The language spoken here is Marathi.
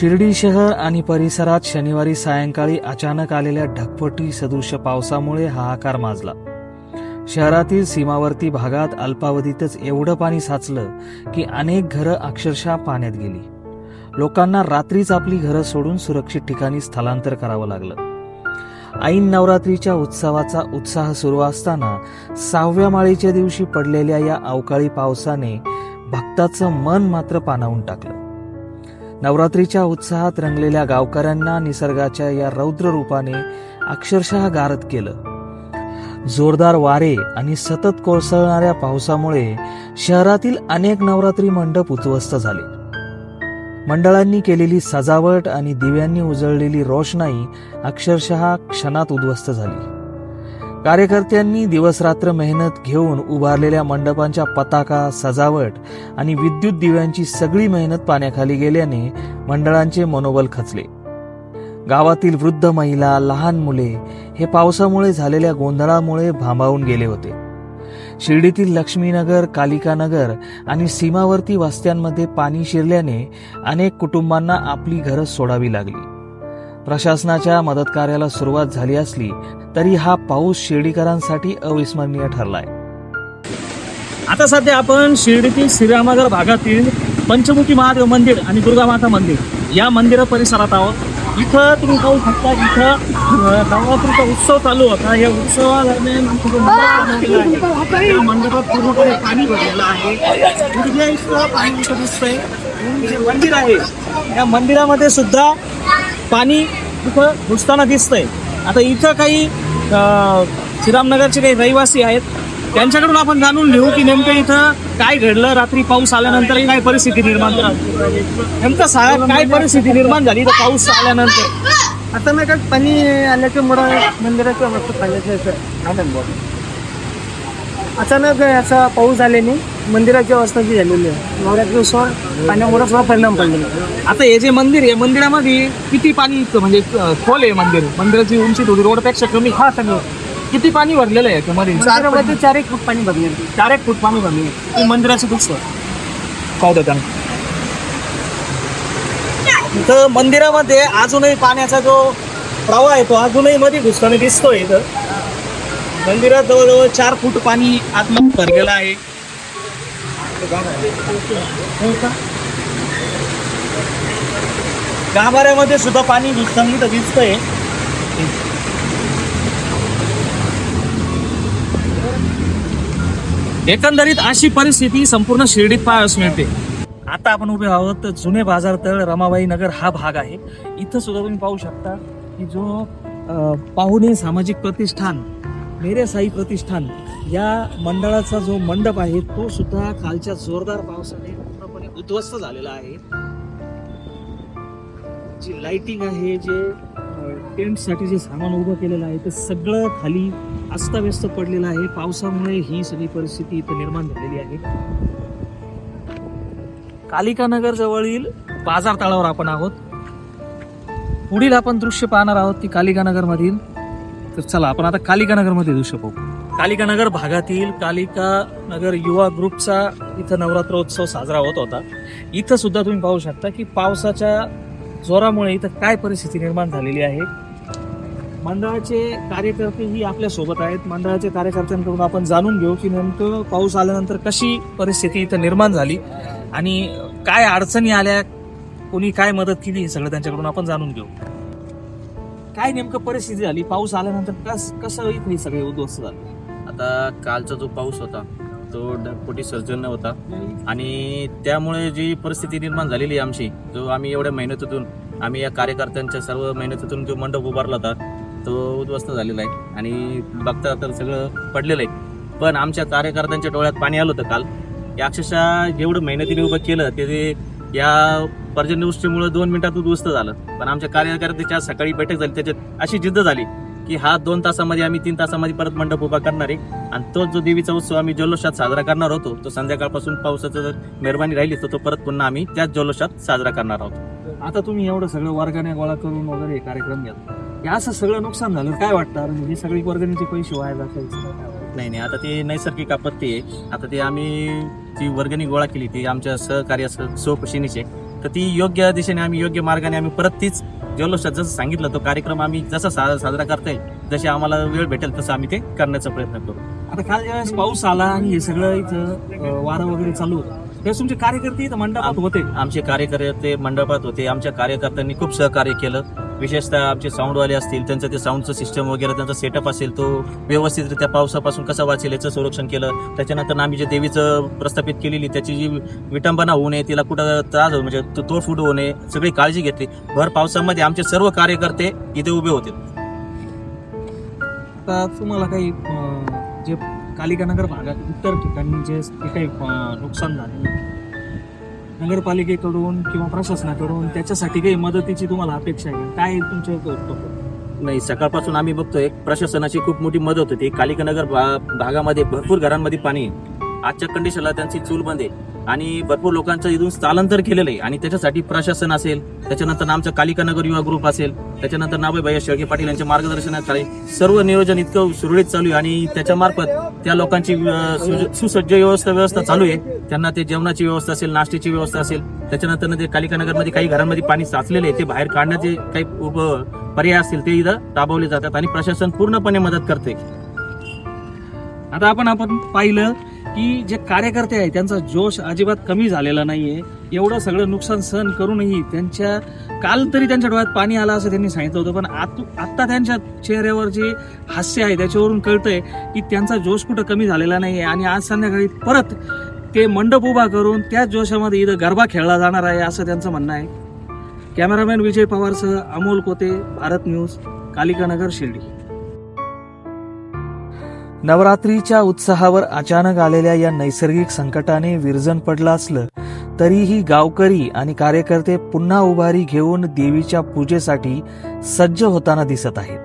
शिर्डी शहर आणि परिसरात शनिवारी सायंकाळी अचानक आलेल्या ढगफटी सदृश पावसामुळे हाहाकार माजला. शहरातील सीमावर्ती भागात अल्पावधीतच एवढं पाणी साचलं की अनेक घरं अक्षरशः पाण्यात गेली. लोकांना रात्रीच आपली घरं सोडून सुरक्षित ठिकाणी स्थलांतर करावं लागलं. ऐन नवरात्रीच्या उत्सवाचा उत्साह सुरू असताना सहाव्या माळीच्या दिवशी पडलेल्या या अवकाळी पावसाने भक्ताचं मन मात्र पाणावून टाकलं. नवरात्रीच्या उत्साहात रंगलेल्या गावकऱ्यांना निसर्गाच्या या रौद्र रूपाने अक्षरशः गारद केलं. जोरदार वारे आणि सतत कोसळणाऱ्या पावसामुळे शहरातील अनेक नवरात्री मंडप उद्ध्वस्त झाले. मंडळांनी केलेली सजावट आणि दिव्यांनी उजळलेली रोषणाई अक्षरशः क्षणात उद्ध्वस्त झाली. कार्यकर्त्यांनी दिवसरात्र मेहनत घेऊन उभारलेल्या मंडपांच्या पताका सजावट आणि विद्युत दिव्यांची सगळी मेहनत पाण्याखाली गेल्याने मंडळांचे मनोबल खचले. गावातील वृद्ध महिला लहान मुले हे पावसामुळे झालेल्या गोंधळामुळे भांबावून गेले होते. शिर्डीतील लक्ष्मीनगर कालिकानगर आणि सीमावर्ती वस्त्यांमध्ये पाणी शिरल्याने अनेक कुटुंबांना आपली घरं सोडावी लागली. प्रशासनाच्या मदतकार्याला सुरुवात झाली असली तरी हा पाऊस शिर्डीकरांसाठी अविस्मरणीय ठरलाय. आता सध्या आपण शिर्डीतील श्रीरामनगर भागातील पंचमुखी महादेव मंदिर आणि दुर्गा माता मंदिर या मंदिर परिसरात आहोत. इथं तुम्ही पाहू शकता इथं नवरात्रीचा उत्सव चालू होता. या उत्सवादरम्यान मंडपात पूर्णपणे पाणी भरलेलं आहे. पाणी इथं दिसतंय आणि जे मंदिर आहे या मंदिरामध्ये सुद्धा पाणी इथं घुसताना दिसतंय. आता इथं काही अं, श्रीरामनगरचे काही रहिवासी आहेत. त्यांच्याकडून आपण जाणून घेऊ की नेमकं इथं काय घडलं. रात्री पाऊस आल्यानंतर काय परिस्थिती निर्माण झाली? नेमकं सांगा काय परिस्थिती निर्माण झाली इथं पाऊस आल्यानंतर? अचानकच पाणी आल्याच्यामुळं मंदिराचं मस्त पाण्याचं अचानक असा पाऊस झाल्याने मंदिराची अवस्था जी झालेली आहे नवरात्री उत्सव पाण्यामुळे सुद्धा परिणाम पडलेला आहे. आता हे जे मंदिर आहे मंदिरामध्ये किती पाणी इतकं म्हणजे अं, खोल आहे मंदिर? मंदिराची उंची थोडी रोडपेक्षा कमी. हा सगळं. किती पाणी भरलेलं आहे याच्यामध्ये? मंदिरामध्ये चार एक फूट पाणी भरलेलं आहे. चार एक फूट पाणी आहे. ही मंदिराची दुःख द्या त्यांना. इथं मंदिरामध्ये अजूनही पाण्याचा जो प्रवाह आहे तो अजूनही मध्ये घुसताना दिसतोय इथं. मंदिरात जवळजवळ चार फूट पाणी आतमध्ये भरलेलं आहे? गाभाऱ्यामध्ये सुद्धा पाणी घुसताना दिसतंय. एकंदरीत अशी परिस्थिती संपूर्ण शिर्डीत पाहायला मिळते. आता आपण उभे आहोत जुने बाजार तळ रमाबाई नगर हा भाग आहे. इथं सुद्धा तुम्ही पाहू शकता की जो पाहुणे सामाजिक प्रतिष्ठान मेरे साई प्रतिष्ठान या मंडळाचा जो मंडप आहे तो सुद्धा कालच्या जोरदार पावसाने पूर्णपणे उद्ध्वस्त झालेला आहे. जी लाइटिंग आहे जे टेंटसाठी जे सामान उभं केलेलं आहे ते सगळं खाली अस्ताव्यस्त पडलेलं आहे. पावसामुळे ही सगळी परिस्थिती इथं निर्माण झालेली आहे. कालिकानगर जवळील बाजार तळावर आपण आहोत. पुढील आपण दृश्य पाहणार आहोत ती कालिकानगरमधील. मधील तर चला आपण आता कालिकानगरमध्ये मध्ये दृश्य पाहू. कालिका नगर भागातील कालिका नगर युवा ग्रुपचा इथं नवरात्रोत्सव साजरा होत होता. इथं सुद्धा तुम्ही पाहू शकता की पावसाच्या जोरामुळे इथं काय परिस्थिती निर्माण झालेली आहे. मंडळाचे कार्यकर्तेही आपल्यासोबत आहेत. मंडळाचे कार्यकर्त्यांकडून आपण जाणून घेऊ की नेमकं पाऊस आल्यानंतर कशी परिस्थिती इथं निर्माण झाली आणि काय अडचणी आल्या कोणी काय मदत केली हे सगळं त्यांच्याकडून आपण जाणून घेऊ. काय नेमकं परिस्थिती झाली? पाऊस आल्यानंतर कस कसं इथं हे सगळे उद्ध्वस्त झाले? आता कालचा जो पाऊस होता तो ढगपोटी सर्जन्य होता. आणि त्यामुळे जी परिस्थिती निर्माण झालेली आहे आमची जो आम्ही एवढ्या मेहनतीतून आम्ही या कार्यकर्त्यांच्या सर्व मेहनतीतून जो मंडप उभारला होता तो उद्ध्वस्त झालेला आहे. आणि बघता तर सगळं पडलेलं आहे. पण आमच्या कार्यकर्त्यांच्या डोळ्यात पाणी आलं होतं काल. या अक्षरशः जेवढं मेहनतीने उभं केलं ते या पर्जन्यवृष्टीमुळे दोन मिनिटात उद्ध्वस्त झालं. पण आमच्या कार्यकर्त्याच्या सकाळी बैठक झाली त्याच्यात अशी जिद्द झाली की हा दोन तासामध्ये आम्ही तीन तासामध्ये परत मंडप उभा करणार आहे. आणि तो जो देवीचा उत्सव आम्ही जल्लोषात साजरा करणार होतो तो संध्याकाळपासून पावसाचं जर मेहरबानी राहिली तर तो परत पुन्हा आम्ही त्याच जल्लोषात साजरा करणार आहोत. आता तुम्ही एवढं सगळं वर्गाने गोळा करून वगैरे कार्यक्रम घ्या हे असं सगळं नुकसान झालं काय वाटतं? हे सगळी वर्गणीचे पैसे वाया जातात नाही नाही आता ती नैसर्गिक आपत्ती आहे. आता ते आम्ही जी वर्गणी गोळा केली ती आमच्या सहकार्य सह- स्वपशिनीचे तर ती योग्य दिशेने आम्ही योग्य मार्गाने आम्ही परत तीच जल्लोषात जसं सांगितलं तो कार्यक्रम आम्ही जसा सा- साजरा करता येईल जसे आम्हाला वेळ भेटेल तसं आम्ही ते करण्याचा प्रयत्न करू. आता काल ज्यावेळेस पाऊस आला आणि हे सगळं इथं वारं वगैरे चालू होतं त्यावेळेस तुमचे कार्यकर्ते इथं मंडपात होते? आमचे कार्यकर्ते मंडपात होते. आमच्या कार्यकर्त्यांनी खूप सहकार्य केलं. विशेषतः आमचे साऊंडवाले असतील त्यांचं ते साऊंडचं सिस्टम वगैरे त्यांचा सेटअप असेल तो व्यवस्थितरित्या पावसापासून कसा वाचेल याचं संरक्षण केलं. त्याच्यानंतर आम्ही जे देवीचं प्रस्थापित केलेली त्याची जी विटंबना होऊ नये तिला कुठं त्रास होऊ म्हणजे तोडफूट होऊ नये सगळी काळजी घेतली. भर पावसामध्ये आमचे सर्व कार्यकर्ते इथे उभे होते. आता तुम्हाला काही जे कालिकानगर भागात इतर ठिकाणी जे काही नुकसान झाले नगरपालिकेकडून किंवा प्रशासनाकडून त्याच्यासाठी काही मदतीची तुम्हाला अपेक्षा आहे का? काय तुमच्या वक्तव्य? नाही सकाळपासून आम्ही बघतोय प्रशासनाची खूप मोठी मदत होती कालिकानगर भा- भागामध्ये भरपूर घरांमध्ये पाणी आहे आजच्या कंडिशनला त्यांची चूल बंद आहे आणि भरपूर लोकांचं इथून स्थलांतर केलेलं आहे. आणि त्याच्यासाठी प्रशासन असेल त्याच्यानंतर आमचा कालिकानगर युवा ग्रुप असेल त्याच्यानंतर नाबाई शेळके पाटील यांच्या मार्गदर्शनाखाली सर्व नियोजन इतकं सुरळीत चालू आहे. आणि त्याच्यामार्फत त्या लोकांची सुसज्ज व्यवस्था व्यवस्था चालू आहे. त्यांना ते जेवणाची व्यवस्था असेल नाश्त्याची व्यवस्था असेल त्याच्यानंतर ते कालिकानगरमध्ये काही घरांमध्ये पाणी साचलेले आहे. ते बाहेर काढण्याचे काही उप- पर्याय असतील ते इथं राबवले जातात. आणि प्रशासन पूर्णपणे मदत करते आता आपण आपण पाहिलं की जे कार्यकर्ते आहेत त्यांचा जोश अजिबात कमी झालेला नाहीये. एवढं सगळं नुकसान सहन करूनही त्यांच्या काल तरी त्यांच्या डोळ्यात पाणी आलं असं त्यांनी सांगितलं होतं पण आत आत्ता त्यांच्या चेहऱ्यावर जे हास्य आहे त्याच्यावरून कळतंय की त्यांचा जोश कुठं कमी झालेला नाहीये. आणि आज संध्याकाळी परत ते मंडप उभा करून त्याच जोशामध्ये इथं गरबा खेळला जाणार आहे असं त्यांचं म्हणणं आहे. कॅमेरामॅन विजय पवारसह अमोल कोते भारत न्यूज कालिकानगर शिर्डी. नवरात्रीच्या उत्साहावर अचानक आलेल्या या नैसर्गिक संकटाने विरजन पडलं असलं तरीही गावकरी आणि कार्यकर्ते पुन्हा उभारी घेऊन देवीच्या पूजेसाठी सज्ज होताना दिसत आहेत.